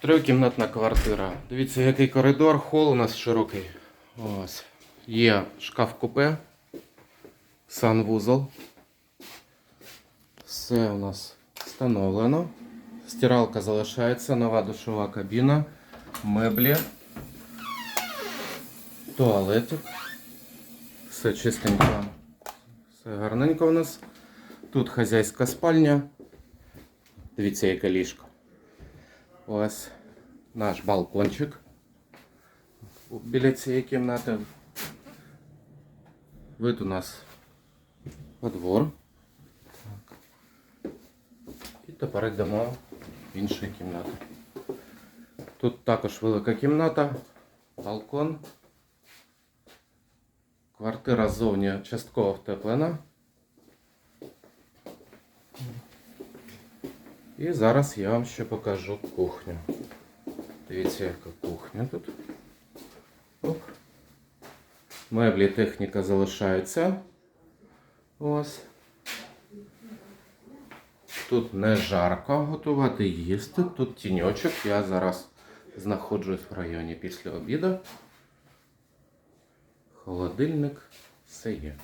Трьохкімнатна квартира. Дивіться, який коридор, хол у нас широкий. Ось. Є шкаф купе, санвузол. Все у нас встановлено. Стиралка залишається, нова душова кабіна, меблі, туалетик. Все чистенько. Все гарненько у нас. Тут хазяйська спальня. Дивіться, яке ліжко. Ось наш балкончик. Біля цієї кімнати. Вид у нас во двор. Так. І тепер йдемо в інші кімнати. Тут також велика кімната, балкон. Квартира ззовні частково втеплена. І зараз я вам ще покажу кухню. Дивіться, яка кухня тут. Оп. Меблі техніка залишаються. Ось. Тут не жарко готувати їсти. Тут тіньочок. Я зараз знаходжусь в районі після обіду. Холодильник. Все є.